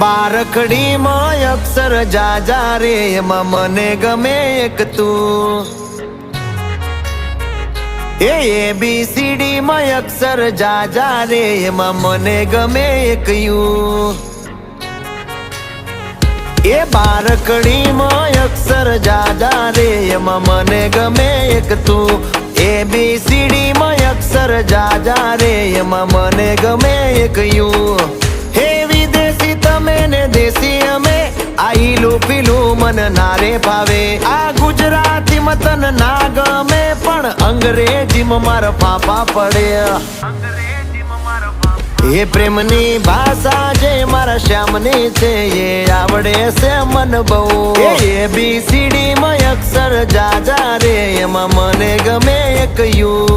બારકડીમાં અક્ષર જાજા રે, એમાં મને ગમે એક તું. એ એ બી સી ડી માં અક્ષર જાજા રે, એમાં મને ગમે એક યુ. એ બારકડીમાં અક્ષર જાજા રે, એમાં મને ગમે એક તું. એ બી સી ડી માં અક્ષર જાજા રે, એમાં મને ગમે એક યુ. દેશી અમે આઈલું પીલું મન નારે ભાવે. આ ગુજરાતી મતન ના ગમે, પણ અંગ્રેજીમાં મારા પાપા પડે. એ પ્રેમની ભાષા જે મારા શ્યામની છે, એ આવડે છે મન બહુ. એ બી સીડી માં અક્ષર જાજા રે, એમાં મને ગમે એક યુ.